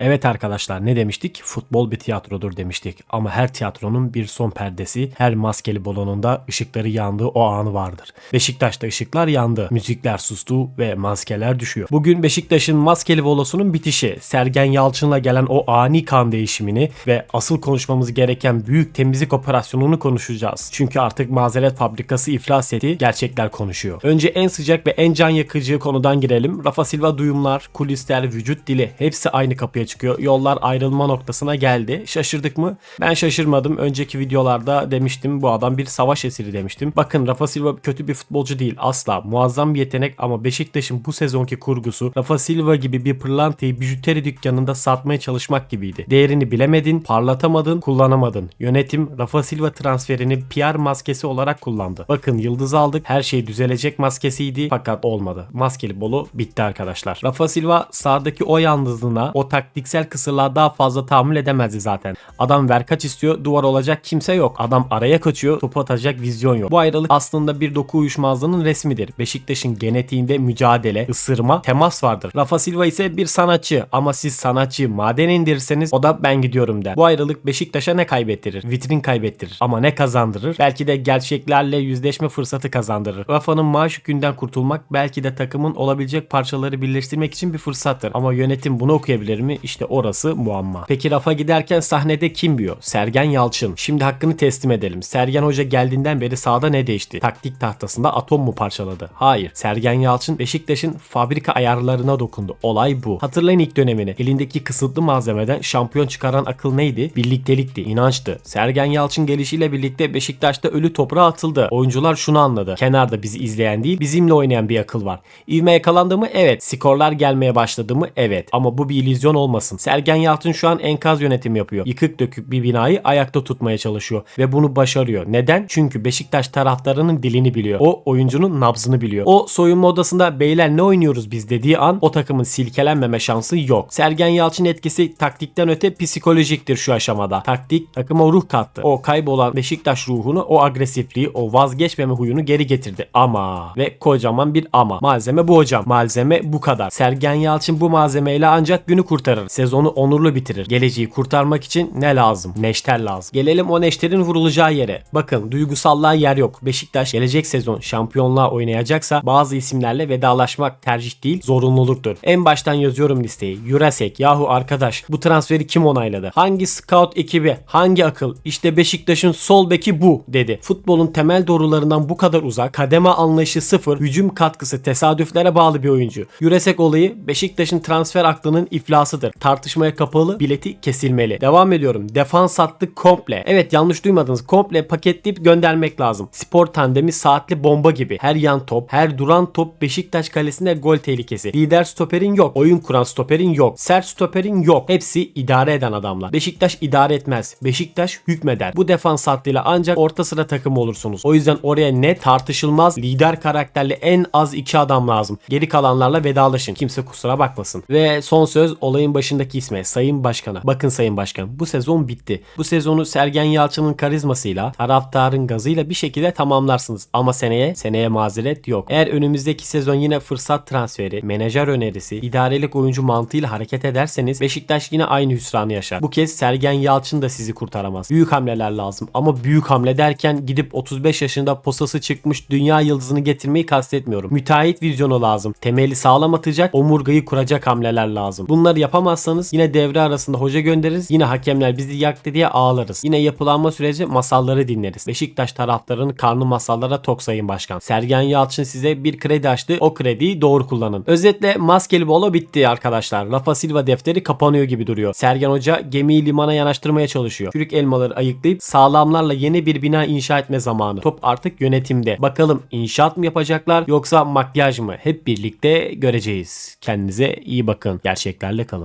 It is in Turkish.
Evet arkadaşlar ne demiştik? Futbol bir tiyatrodur demiştik. Ama her tiyatronun bir son perdesi, her maskeli balonunda ışıkları yandığı o anı vardır. Beşiktaş'ta ışıklar yandı, müzikler sustu ve maskeler düşüyor. Bugün Beşiktaş'ın maskeli bolosunun bitişi, Sergen Yalçın'la gelen o ani kan değişimini ve asıl konuşmamız gereken büyük temizlik operasyonunu konuşacağız. Çünkü artık mazeret fabrikası iflas etti, gerçekler konuşuyor. Önce en sıcak ve en can yakıcı konudan girelim. Rafa Silva duyumlar, kulisler, vücut dili hepsi aynı kapıya çıkıyor. Yollar ayrılma noktasına geldi. Şaşırdık mı? Ben şaşırmadım. Önceki videolarda demiştim bu adam bir savaş esiri demiştim. Bakın Rafa Silva kötü bir futbolcu değil asla. Muazzam bir yetenek ama Beşiktaş'ın bu sezonki kurgusu Rafa Silva gibi bir pırlantayı bijuteri dükkanında satmaya çalışmak gibiydi. Değerini bilemedin, parlatamadın, kullanamadın. Yönetim Rafa Silva transferini PR maskesi olarak kullandı. Bakın yıldız aldık. Her şey düzelecek maskesiydi fakat olmadı. Maskeli bolu bitti arkadaşlar. Rafa Silva sahadaki o yalnızlığına, o taktiksel kısırlığa daha fazla tahammül edemezdi zaten. Adam ver kaç istiyor, duvar olacak kimse yok. Adam araya kaçıyor, topu atacak vizyon yok. Bu ayrılık aslında bir doku uyuşmazlığının resmidir. Beşiktaş'ın genetiğinde mücadele, ısırma, temas vardır. Rafa Silva ise bir sanatçı ama siz sanatçı maden indirirseniz o da ben gidiyorum der. Bu ayrılık Beşiktaş'a ne kaybettirir? Vitrin kaybettirir. Ama ne kazandırır? Belki de gerçeklerle yüzleşme fırsatı kazandırır. Rafa'nın maaş yükünden kurtulmak belki de takımın olabilecek parçaları birleştirmek için bir fırsattır. Ama yönetim bunu okuyabilir mi? İşte orası muamma. Peki Rafa giderken sahnede kim biyo? Sergen Yalçın. Şimdi hakkını teslim edelim. Sergen Hoca geldiğinden beri sahada ne değişti? Taktik tahtasında atom mu parçaladı? Hayır. Sergen Yalçın Beşiktaş'ın fabrika ayarlarına dokundu. Olay bu. Hatırlayın ilk dönemini. Elindeki kısıtlı malzemeden şampiyon çıkaran akıl neydi? Birliktelikti, inançtı. Sergen Yalçın gelişiyle birlikte Beşiktaş'ta ölü toprağa atıldı. Oyuncular şunu anladı. Kenarda bizi izleyen değil, bizimle oynayan bir akıl var. İvme yakalandı mı? Evet. Skorlar gelmeye başladı mı? Evet. Ama bu bir illüzyon olmasın. Sergen Yalçın şu an enkaz yönetimi yapıyor. Yıkık dökük bir binayı ayakta tutmaya çalışıyor. Ve bunu başarıyor. Neden? Çünkü Beşiktaş taraftarının dilini biliyor. O oyuncunun nabzını biliyor. O soyunma odasında beyler ne oynuyoruz biz dediği an o takımın silkelenmeme şansı yok. Sergen Yalçın etkisi taktikten öte psikolojiktir şu aşamada. Taktik takıma ruh kattı. O kaybolan Beşiktaş ruhunu, o agresifliği, o vazgeçmeme huyunu geri getirdi. Ama ve kocaman bir ama. Malzeme bu hocam. Malzeme bu kadar. Sergen Yalçın bu malzemeyle ancak günü kurtarır. Sezonu onurlu bitirir. Geleceği kurtarmak için ne lazım? Neşter lazım. Gelelim o neşterin vurulacağı yere. Bakın duygusallığa yer yok. Beşiktaş gelecek sezon şampiyonluğa oynayacaksa bazı isimlerle vedalaşmak tercih değil zorunluluktur. En baştan yazıyorum listeyi. Jurasek yahu arkadaş bu transferi kim onayladı? Hangi scout ekibi? Hangi akıl? İşte Beşiktaş'ın sol beki bu dedi. Futbolun temel doğrularından bu kadar uzak. Kademe anlayışı sıfır. Hücum katkısı tesadüflere bağlı bir oyuncu. Jurasek olayı Beşiktaş'ın transfer aklının iflasıdır. Tartışmaya kapalı bileti kesilmeli. Devam ediyorum. Defans hattı komple. Evet yanlış duymadınız. Komple paketleyip göndermek lazım. Spor tandemi saatli bomba gibi. Her yan top, her duran top Beşiktaş kalesinde gol tehlikesi. Lider stoperin yok. Oyun kuran stoperin yok. Sert stoperin yok. Hepsi idare eden adamlar. Beşiktaş idare etmez. Beşiktaş hükmeder. Bu defans hattıyla ancak orta sıra takımı olursunuz. O yüzden oraya net tartışılmaz lider karakterli en az iki adam lazım. Geri kalanlarla vedalaşın. Kimse kusura bakmasın. Ve son söz olayın başındaki isme Sayın Başkan'a. Bakın Sayın Başkan bu sezon bitti. Bu sezonu Sergen Yalçın'ın karizmasıyla, taraftarın gazıyla bir şekilde tamamlarsınız. Ama seneye, seneye mazeret yok. Eğer önümüzdeki sezon yine fırsat transferi, menajer önerisi, idarelik oyuncu mantığıyla hareket ederseniz Beşiktaş yine aynı hüsranı yaşar. Bu kez Sergen Yalçın da sizi kurtaramaz. Büyük hamleler lazım ama büyük hamle derken gidip 35 yaşında posası çıkmış dünya yıldızını getirmeyi kastetmiyorum. Müteahhit vizyonu lazım. Temeli sağlam atacak, omurgayı kuracak hamleler lazım. Bunları yapamazsanız yine devre arasında hoca göndeririz. Yine hakemler bizi yaktı diye ağlarız. Yine yapılanma süreci masalları dinleriz. Beşiktaş taraftarının karnı masallara tok sayın başkan. Sergen Yalçın size bir kredi açtı. O krediyi doğru kullanın. Özetle maskeli bolo bitti arkadaşlar. Rafa Silva defteri kapanıyor gibi duruyor. Sergen Hoca gemiyi limana yanaştırmaya çalışıyor. Çürük elmaları ayıklayıp sağlamlarla yeni bir bina inşa etme zamanı. Top artık yönetimde. Bakalım inşaat mı yapacaklar yoksa makyaj mı? Hep birlikte göreceğiz. Kendinize iyi bakın. Gerçeklerle kalın.